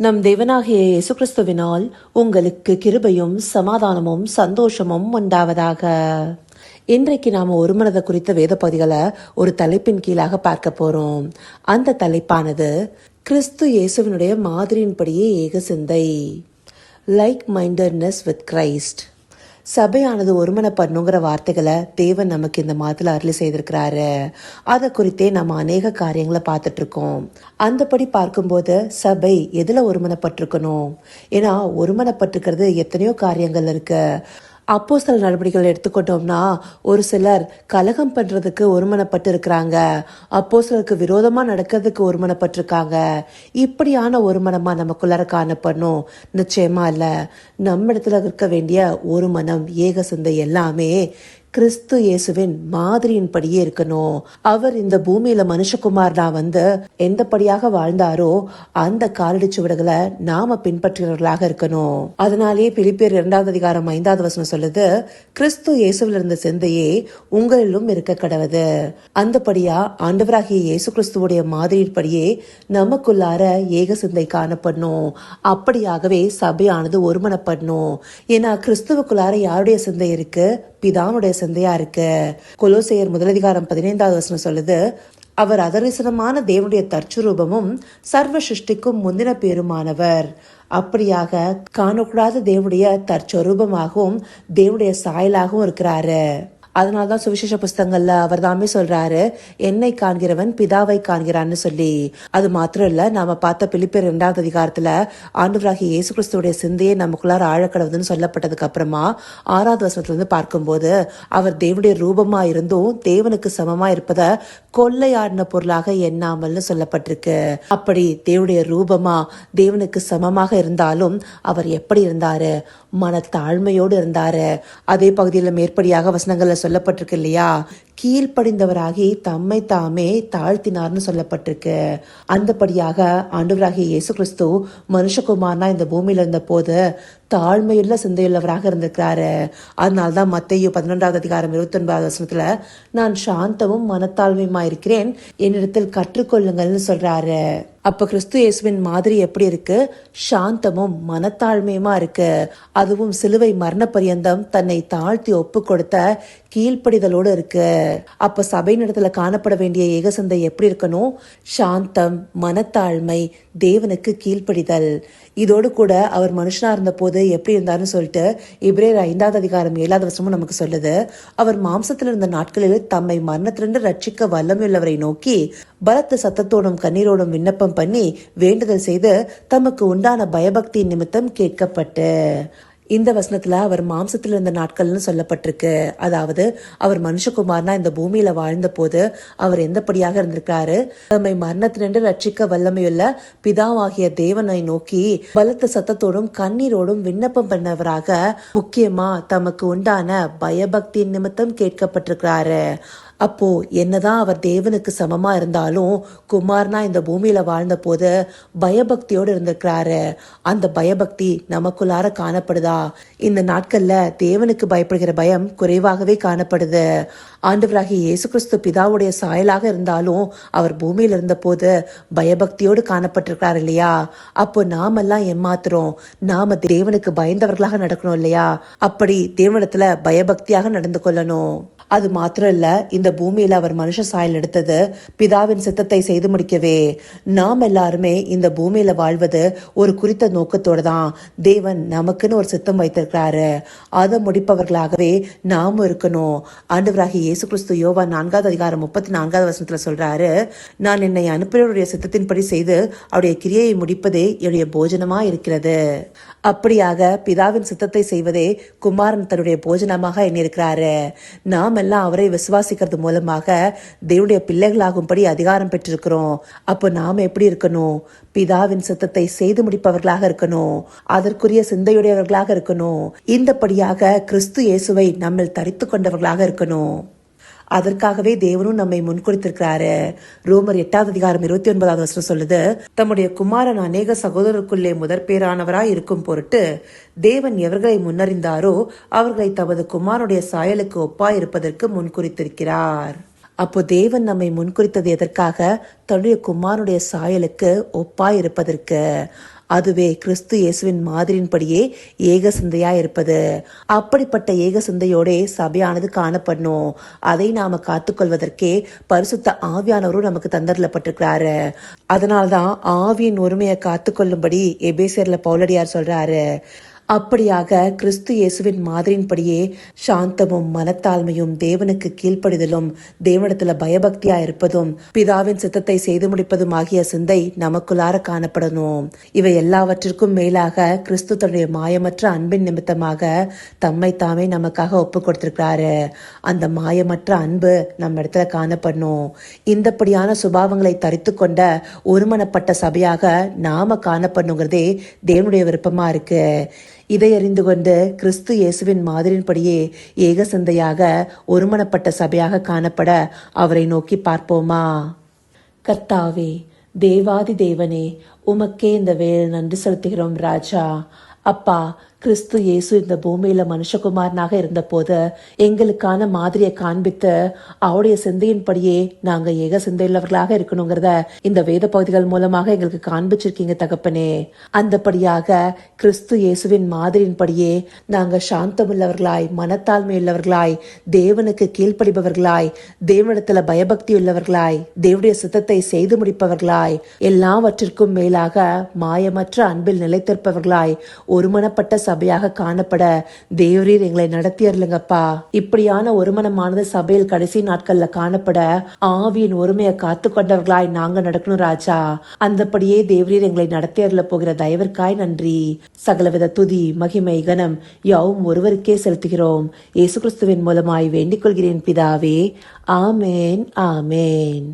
நம் தேவனாகிய இயேசு கிறிஸ்துவினால் உங்களுக்கு கிருபையும் சமாதானமும் சந்தோஷமும் உண்டாவதாக. இன்றைக்கு நாம ஒருமனதை குறித்த வேத பகுதிகளை ஒரு தலைப்பின் கீழாக பார்க்க போறோம். அந்த தலைப்பானது கிறிஸ்து இயேசுவினுடைய மாதிரியின்படியே ஏக சிந்தை லைக் மைண்டட்னஸ் வித் கிரைஸ்ட் சபையானது ஒருமனப்படணுங்கிற வார்த்தைகளை தேவன் நமக்கு இந்த மாதத்தில் அருளி செய்திருக்கிறாரு. அதை குறித்தே நம்ம அநேக காரியங்களை பார்த்துட்டு இருக்கோம் அந்தபடி பார்க்கும்போது சபை எதுல ஒருமனப்பட்டிருக்கணும்? ஏன்னா ஒருமனப்பட்டிருக்கிறது எத்தனையோ காரியங்கள் இருக்கு. அப்போ சில நடவடிக்கைகள் எடுத்துக்கிட்டோம்னா ஒரு சிலர் கலகம் பண்ணுறதுக்கு ஒருமனப்பட்டு இருக்கிறாங்க அப்போ சிலருக்கு விரோதமாக நடக்கிறதுக்கு ஒருமனப்பட்டிருக்காங்க. இப்படியான ஒருமனமாக நமக்குள்ளார காணப்படணும். நிச்சயமாக இல்லை. நம்ம இடத்துல இருக்க வேண்டிய ஒரு மனம் ஏக சிந்தை எல்லாமே கிறிஸ்து இயேசுவின் மாதிரியின்படியே இருக்கணும். அவர் இந்த பூமியில மனுஷகுமார்னா வந்து எந்தபடியாக வாழ்ந்தாரோ அந்த காலடி சுவடுகளை நாம பின்பற்றுகிறவர்களாக இருக்கணும். அதனாலேயே பிலிப்பியர் இரண்டாவது அதிகாரம் ஐந்தாவது வசனம் சொல்லுது கிறிஸ்து இயேசுவில் இருந்த சிந்தையே உங்களிலும் இருக்க கடவுது. அந்தபடியா ஆண்டவராகிய இயேசு கிறிஸ்துவோடைய மாதிரியின்படியே நமக்குள்ளார ஏக சிந்தை காணப்படணும். அப்படியாகவே சபையானது ஒருமனப்படணும். ஏன்னா கிறிஸ்துவுக்குள்ளார யாருடைய சிந்தை இருக்கு? பிதானுடைய சிந்தையா இருக்கு. கொலோசையர் முதலதிகாரம் பதினைந்தாவது வசனம் சொல்லுது அவர் அதரிசனமான தேவனுடைய தற்சுரூபமும் சர்வ சிருஷ்டிக்கும் முந்தின பேருமானவர். அப்படியாக காணக்கூடாத தேவனுடைய தற்சொரூபமாகவும் தேவனுடைய சாயலாகவும் இருக்கிறாரு. அதனாலதான் சுவிசேஷ புஸ்தகங்கள்ல அவர் தாமே சொல்றாரு என்னை காண்கிறவன் பிதாவை காண்கிறான்னு சொல்லி. அது மாத்திரம் இல்ல நாம பார்த்த பிலிப்பியர் இரண்டாவது அதிகாரத்துல ஆண்டவராகி இயேசு கிறிஸ்துடைய சிந்தையை நமக்குள்ளார ஆழக்கடவுதுன்னு சொல்லப்பட்டதுக்கு அப்புறமா ஆறாவது வசனத்துல இருந்து பார்க்கும்போது அவர் தேவனுடைய ரூபமா இருந்தும் தேவனுக்கு சமமா இருப்பத கொள்ளையாடின பொருளாக எண்ணாமல்னு சொல்லப்பட்டிருக்கு. அப்படி தேவனுடைய ரூபமா தேவனுக்கு சமமாக இருந்தாலும் அவர் எப்படி இருந்தாரு? மன தாழ்மையோடு இருந்தாரு. அதே பகுதியில் மேற்படியாக வசனங்கள்ல சொல்லப்பட்டிருக்கு இல்லையா? கீழ்ப்படிந்தவராகி தம்மை தாமே தாழ்த்தினார்னு சொல்லப்பட்டிருக்கு. அந்தபடியாக ஆண்டவராகிய இயேசு கிறிஸ்து மனுஷகுமார்னா இந்த பூமியில இருந்த போது தாழ்மையுள்ள சிந்தையுள்ளவராக இருந்திருக்கிறாரு. அதனால்தான் மத்தையோ பதினொன்றாவது அதிகாரம் இருபத்தி ஒன்பதாவது வசனத்துல நான் சாந்தமும் மனத்தாழ்மையுமா இருக்கிறேன் என்னிடத்தில் கற்றுக்கொள்ளுங்கள்னு சொல்றாரு. அப்ப கிறிஸ்து இயேசுவின் மாதிரி எப்படி இருக்கு? சாந்தமும் மனத்தாழ்மையுமா இருக்கு அதுவும் சிலுவை மரண பரியந்தம் தன்னை தாழ்த்தி ஒப்பு கொடுத்த கீழ்ப்படிதலோடு இருக்கு. அப்ப சபையினிடத்துல காணப்பட வேண்டிய ஏகசந்தை எப்படி இருக்கணும்? சாந்தம் மனத்தாழ்மை தேவனுக்கு கீழ்ப்படிதல். இதோடு கூட அவர் மனுஷனா இருந்த போது எப்படி இருந்தாருன்னு சொல்லிட்டு இப்ரேர் ஐந்தாவது அதிகாரம் ஏழாவது வருஷமும் நமக்கு சொல்லுது. அவர் மாம்சத்தில் இருந்த நாட்களில் தம்மை மரணத்திலிருந்து ரட்சிக்க வல்லமையுள்ளவரை நோக்கி பலத்த சத்தத்தோடும் கண்ணீரோடும் விண்ணப்பம் பண்ணி வேண்டுதல் செய்து தமக்கு உண்டான பயபக்தி நிமித்தம் கேட்கப்பட்டு. இந்த வசனத்துல அவர் மாம்சத்தில் இருந்த நாட்கள்னு சொல்லப்பட்டிருக்கு. அதாவது அவர் மனுஷகுமார்னா இந்த பூமியில வாழ்ந்த போது அவர் எந்தபடியாக இருந்திருக்காரு தம்மை மரணத்தினின்று ரட்சிக்க வல்லமையுள்ள பிதாவாகிய தேவனை நோக்கி பலத்த சத்தத்தோடும் கண்ணீரோடும் விண்ணப்பம் பண்ணவராக முக்கியமா தமக்கு உண்டான பயபக்தியின் நிமித்தம் கேட்கப்பட்டிருக்கிறாரு. அப்போ என்னதான் அவர் தேவனுக்கு சமமா இருந்தாலும் குமார்னா இந்த பூமியில வாழ்ந்த போது பயபக்தியோடு இருந்திருக்கிறாரு. அந்த பயபக்தி நமக்குள்ளார காணப்படுதா? இந்த நாட்கள்ல தேவனுக்கு பயப்படுகிற பயம் குறைவாகவே காணப்படுது. ஆண்டவராகிய இயேசு கிறிஸ்து பிதாவுடைய சாயலாக இருந்தாலும் அவர் பூமியில் இருந்த போது பயபக்தியோடு காணப்பட்டிருக்கிறார் இல்லையா? அப்போ நாமெல்லாம் ஏமாத்துறோம். நாம தேவனுக்கு பயந்தவர்களாக நடக்கணும் இல்லையா? அப்படி தேவனத்துல பயபக்தியாக நடந்து கொள்ளணும். அது மாத்திரம் இல்ல இந்த பூமியில அவர் மனுஷ சாயல் எடுத்தது பிதாவின் சித்தத்தை செய்து முடிக்கவே. நாம் எல்லாருமே இந்த பூமியில வாழ்வது ஒரு குறித்த நோக்கத்தோட தான். தேவன் நமக்குன்னு ஒரு சித்தம் வைத்திருக்கிறாரு. அதை முடிப்பவர்களாகவே நாமும் இருக்கணும். ஆண்டவராகி இயேசு கிறிஸ்து யோவா நான்காவது அதிகாரம் முப்பத்தி நான்காவது வசனத்துல சொல்றாரு நான் என்னை அனுப்பினருடைய சித்தத்தின்படி செய்து அவருடைய கிரியையை முடிப்பதே என்னுடைய போஜனமா இருக்கிறது. அப்படியாக பிதாவின் சித்தத்தை செய்வதே குமாரன் தன்னுடைய போஜனமாக எண்ணிருக்கிறாரு நாம் எல்லாம் அவரை விசுவாசிக்கிறது மூலமாக தேவனுடைய பிள்ளைகளாகும்படி அதிகாரம் பெற்றிருக்கிறோம். அப்போ நாம் எப்படி இருக்கணும்? பிதாவின் சித்தத்தை செய்து முடிப்பவர்களாக இருக்கணும். அதற்குரிய சிந்தையுடையவர்களாக இருக்கணும். இந்தபடியாக கிறிஸ்து இயேசுவை நம்ம தரித்து கொண்டவர்களாக இருக்கணும். அதற்காகவே தேவனும் நம்மை முன்குறித்திருக்கிறாரு ரோமர் எட்டாவது அதிகாரம் இருபத்தி ஒன்பதாவது வருஷம் சொல்லுது தம்முடைய குமாரன் அநேக சகோதரருக்குள்ளே முதற்பேரானவராய் இருக்கும் பொருட்டு தேவன் எவர்களை முன்னறிந்தாரோ அவர்களை தமது குமாரனுடைய சாயலுக்கு ஒப்பாய் இருப்பதற்கு முன்குறித்திருக்கிறார். அப்போ தேவன் நம்மை முன்குறித்தது எதற்காக? தன்னுடைய குமாரனுடைய சாயலுக்கு ஒப்பாய் இருப்பதற்கு அதுவே கிறிஸ்து இயேசுவின் மாதிரியின்படியே ஏக சிந்தையா இருப்பது அப்படிப்பட்ட ஏக சிந்தையோட சபையானது காணப்படணும். அதை நாம காத்துக்கொள்வதற்கே பரிசுத்த ஆவியானவரும் நமக்கு தந்தரலப்பட்டிருக்கிறாரு. அதனால்தான் ஆவியின் ஒருமையை காத்துக்கொள்ளும்படி எபேசியர்ல பௌலடியார் சொல்றாரு. அப்படியாக கிறிஸ்து இயேசுவின் மாதிரியின்படியே சாந்தமும் மனத்தாழ்மையும் தேவனுக்கு கீழ்ப்படிதலும் தேவனத்துல பயபக்தியா இருப்பதும் பிதாவின் சித்தத்தை செய்து முடிப்பதும் ஆகிய சிந்தை நமக்குள்ளார காணப்படணும். இவை எல்லாவற்றிற்கும் மேலாக கிறிஸ்து தன்னுடைய மாயமற்ற அன்பின் நிமித்தமாக தம்மை தாமே நமக்காக ஒப்பு கொடுத்திருக்கிறாரு அந்த மாயமற்ற அன்பு நம்ம இடத்துல காணப்படணும். இந்தப்படியான சுபாவங்களை தரித்து கொண்ட ஒருமனப்பட்ட சபையாக நாம காணப்படணுங்கிறதே தேவனுடைய விருப்பமா இருக்கு. இதை அறிந்து கொண்டு கிறிஸ்து இயேசுவின் மாதிரியின்படியே ஏக சிந்தையாக ஒருமனப்பட்ட சபையாக காணப்பட அவரை நோக்கி பார்ப்போமா? கர்த்தாவே தேவாதி தேவனே உமக்கே இந்த வேலை நன்றி செலுத்துகிறோம் ராஜா. அப்பா கிறிஸ்து இயேசு இந்த பூமியில மனுஷகுமாரனாக இருந்தபோது எங்களுக்கான மாதிரியை காண்பித்து அவருடைய சிந்தையின்படியே நாங்க ஏக சிந்தையுள்ளவர்களாக இருக்கணுங்கிறத இந்த வேத பகுதிகள் மூலமாக எங்களுக்கு காண்பிச்சிருக்கீங்க தகப்பனே. அந்தபடியாக கிறிஸ்து இயேசுவின் மாதிரியின்படியே நாங்க சாந்தமுள்ளவர்களாய் மனத்தாழ்மை உள்ளவர்களாய் தேவனுக்கு கீழ்ப்படிபவர்களாய் தேவனிடத்துல பயபக்தி உள்ளவர்களாய் தேவனுடைய சித்தத்தை செய்து முடிப்பவர்களாய் எல்லாவற்றிற்கும் மேலாக மாயமற்ற அன்பில் நிலைத்திருப்பவர்களாய் ஒருமனப்பட்ட சபையாக காணப்பட தேவரீர் எங்களை நடத்தி இப்படியான ஒருமனமானது சபையில் கடைசி நாட்கள்ல காணப்பட ஆவியின் ஒருமையை காத்து கொண்டவர்களாய் நாங்க நடக்கணும் ராஜா. அந்தபடியே தேவரீர் எங்களை நடத்தி போகிற தயவிற்காய் நன்றி. சகலவித துதி மகிமை கனம் யாவும் ஒருவருக்கே செலுத்துகிறோம். இயேசு கிறிஸ்துவின் மூலமாய் வேண்டிக் கொள்கிறேன் பிதாவே. ஆமேன் ஆமேன்.